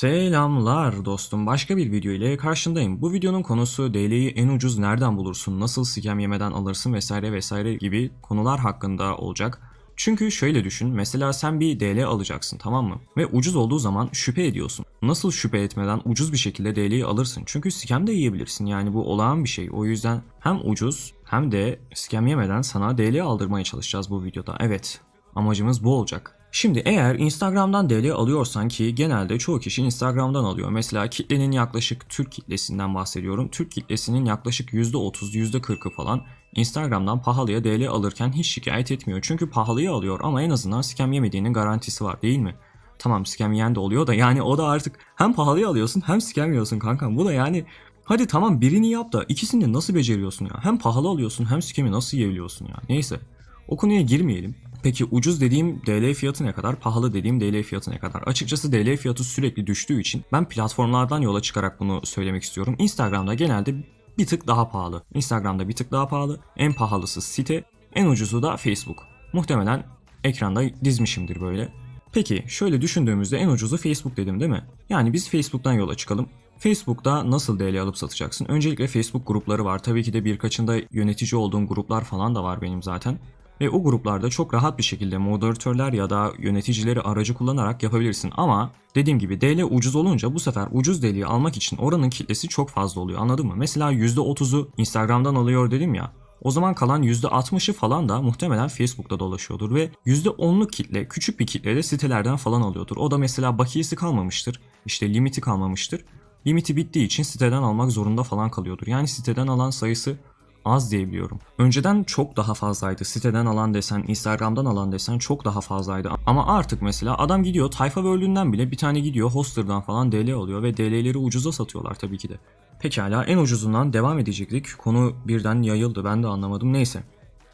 Selamlar dostum. Başka bir video ile karşındayım. Bu videonun konusu DL'yi en ucuz nereden bulursun, nasıl scam yemeden alırsın vesaire vesaire gibi konular hakkında olacak. Çünkü şöyle düşün, mesela sen bir DL alacaksın tamam mı? Ve ucuz olduğu zaman şüphe ediyorsun. Nasıl şüphe etmeden ucuz bir şekilde DL'yi alırsın? Çünkü scam de yiyebilirsin yani bu olağan bir şey. O yüzden hem ucuz hem de scam yemeden sana DL aldırmaya çalışacağız bu videoda. Evet, amacımız bu olacak. Şimdi eğer Instagram'dan DL alıyorsan ki genelde çoğu kişi Instagram'dan alıyor. Mesela kitlenin yaklaşık Türk kitlesinden bahsediyorum. Türk kitlesinin yaklaşık %30, %40'ı falan Instagram'dan pahalıya DL alırken hiç şikayet etmiyor. Çünkü pahalıya alıyor ama en azından scam yemediğinin garantisi var değil mi? Tamam scam yiyen de oluyor da yani o da artık hem pahalıya alıyorsun hem scam yiyorsun kankam. Bu da yani hadi tamam birini yap da ikisini nasıl beceriyorsun ya? Hem pahalı alıyorsun hem scam'i nasıl yiyebiliyorsun ya? Neyse o konuya girmeyelim. Peki ucuz dediğim DL fiyatı ne kadar, pahalı dediğim DL fiyatı ne kadar? Açıkçası DL fiyatı sürekli düştüğü için ben platformlardan yola çıkarak bunu söylemek istiyorum. Instagram'da genelde bir tık daha pahalı. Instagram'da bir tık daha pahalı. En pahalısı site, en ucuzu da Facebook. Muhtemelen ekranda dizmişimdir böyle. Peki şöyle düşündüğümüzde en ucuzu Facebook dedim değil mi? Yani biz Facebook'tan yola çıkalım. Facebook'ta nasıl DL alıp satacaksın? Öncelikle Facebook grupları var. Tabii ki de birkaçında yönetici olduğum gruplar falan da var benim zaten. Ve o gruplarda çok rahat bir şekilde moderatörler ya da yöneticileri aracı kullanarak yapabilirsin. Ama dediğim gibi DL ucuz olunca bu sefer ucuz DL'yi almak için oranın kitlesi çok fazla oluyor anladın mı? Mesela %30'u Instagram'dan alıyor dedim ya. O zaman kalan %60'ı falan da muhtemelen Facebook'ta dolaşıyordur ve %10'luk kitle küçük bir kitle de sitelerden falan alıyordur. O da mesela bakiyesi kalmamıştır. işte limiti kalmamıştır. Limiti bittiği için siteden almak zorunda falan kalıyordur. Yani siteden alan sayısı az diyebiliyorum. Önceden çok daha fazlaydı. Siteden alan desen, Instagram'dan alan desen çok daha fazlaydı. Ama artık mesela adam gidiyor Tayfa World'ünden bile bir tane gidiyor Hoster'dan falan DL alıyor ve DL'leri ucuza satıyorlar tabii ki de. Pekala en ucuzundan devam edecektik. Konu birden yayıldı ben de anlamadım neyse.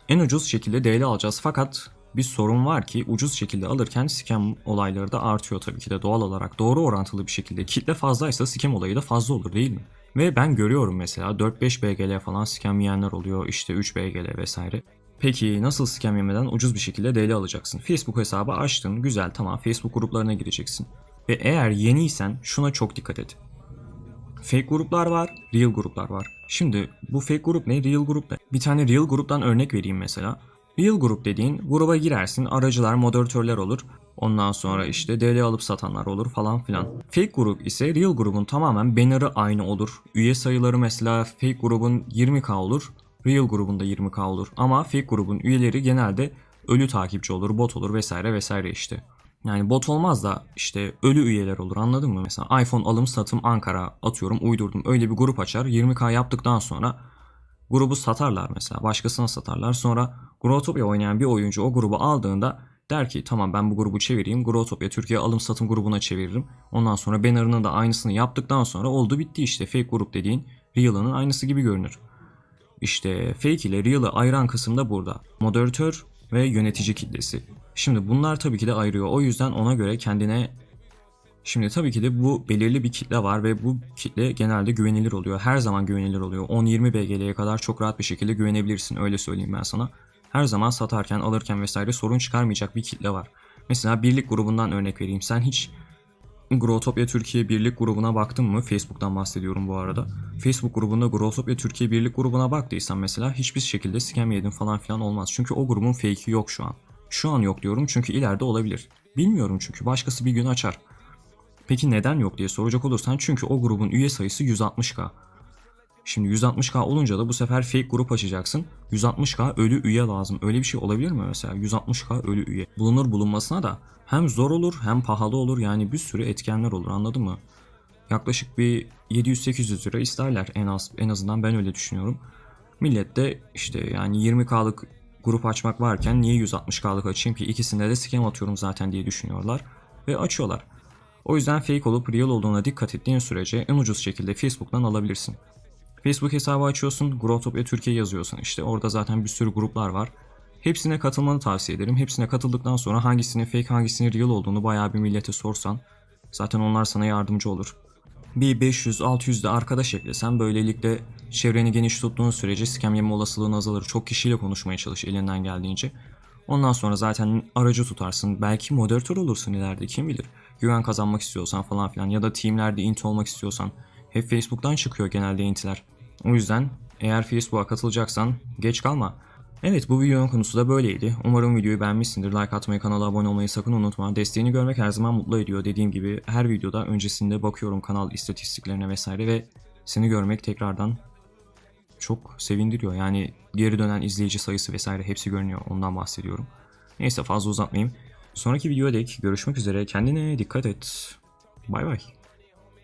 En ucuz şekilde DL alacağız fakat bir sorun var ki ucuz şekilde alırken scam olayları da artıyor tabii ki de doğal olarak. Doğru orantılı bir şekilde kitle fazlaysa scam olayı da fazla olur değil mi? Ve ben görüyorum mesela 4-5 BGL falan scam yiyenler oluyor işte 3 BGL vesaire. Peki nasıl scam yemeden ucuz bir şekilde DL alacaksın? Facebook hesabı açtın güzel tamam Facebook gruplarına gireceksin. Ve eğer yeniysen şuna çok dikkat et. Fake gruplar var, real gruplar var. Şimdi bu fake grup ne, real grup ne? Bir tane real gruptan örnek vereyim mesela. Real grup dediğin gruba girersin, aracılar, moderatörler olur. Ondan sonra işte DL alıp satanlar olur falan filan. Fake grup ise real grubun tamamen banner'ı aynı olur. Üye sayıları mesela fake grubun 20k olur. Real grubun da 20k olur. Ama fake grubun üyeleri genelde ölü takipçi olur, bot olur vesaire vesaire işte. Yani bot olmaz da işte ölü üyeler olur anladın mı? Mesela iPhone alım satım Ankara atıyorum uydurdum. Öyle bir grup açar 20k yaptıktan sonra grubu satarlar mesela başkasına satarlar. Sonra Growtopia oynayan bir oyuncu o grubu aldığında der ki tamam ben bu grubu çevireyim. Growtopia Türkiye alım satım grubuna çeviririm. Ondan sonra banner'ının da aynısını yaptıktan sonra oldu bitti işte fake grup dediğin real'ının aynısı gibi görünür. İşte fake ile real'ı ayıran kısım da burada. Moderatör ve yönetici kitlesi. Şimdi bunlar tabii ki de ayırıyor. O yüzden ona göre kendine Şimdi tabii ki de bu belirli bir kitle var ve bu kitle genelde güvenilir oluyor. Her zaman güvenilir oluyor. 10-20 BGL'ye kadar çok rahat bir şekilde güvenebilirsin öyle söyleyeyim ben sana. Her zaman satarken, alırken vesaire sorun çıkarmayacak bir kitle var. Mesela birlik grubundan örnek vereyim. Sen hiç Growtopia Türkiye Birlik grubuna baktın mı? Facebook'tan bahsediyorum bu arada. Facebook grubunda Growtopia Türkiye Birlik grubuna baktıysan mesela hiçbir şekilde scam yedin falan filan olmaz. Çünkü o grubun fake'i yok şu an. Şu an yok diyorum çünkü ileride olabilir. Bilmiyorum çünkü başkası bir gün açar. Peki neden yok diye soracak olursan çünkü o grubun üye sayısı 160k. Şimdi 160k olunca da bu sefer fake grup açacaksın. 160k ölü üye lazım. Öyle bir şey olabilir mi mesela? 160k ölü üye. Bulunur bulunmasına da hem zor olur hem pahalı olur. Yani bir sürü etkenler olur anladın mı? Yaklaşık bir 700-800 lira isterler en az en azından ben öyle düşünüyorum. Millet de işte yani 20k'lık grup açmak varken niye 160k'lık açayım ki ikisinde de scam atıyorum zaten diye düşünüyorlar ve açıyorlar. O yüzden fake olup real olduğuna dikkat ettiğin sürece en ucuz şekilde Facebook'tan alabilirsin. Facebook hesabı açıyorsun, Growtopia Türkiye yazıyorsun işte orada zaten bir sürü gruplar var. Hepsine katılmanı tavsiye ederim. Hepsine katıldıktan sonra hangisinin fake hangisinin real olduğunu bayağı bir millete sorsan zaten onlar sana yardımcı olur. Bir 500-600 de arkadaş eklesen böylelikle çevreni geniş tuttuğun sürece scam yeme olasılığın azalır. Çok kişiyle konuşmaya çalış elinden geldiğince. Ondan sonra zaten aracı tutarsın. Belki moderatör olursun ileride kim bilir. Güven kazanmak istiyorsan falan filan ya da teamlerde int olmak istiyorsan. Hep Facebook'tan çıkıyor genelde intler. O yüzden eğer Facebook'a katılacaksan geç kalma. Evet bu videonun konusu da böyleydi. Umarım videoyu beğenmişsindir. Like atmayı, kanala abone olmayı sakın unutma. Desteğini görmek her zaman mutlu ediyor. Dediğim gibi her videoda öncesinde bakıyorum kanal istatistiklerine vesaire ve seni görmek tekrardan çok sevindiriyor. Yani geri dönen izleyici sayısı vesaire hepsi görünüyor. Ondan bahsediyorum. Neyse fazla uzatmayayım. Sonraki videoda dek görüşmek üzere. Kendine dikkat et. Bay bay.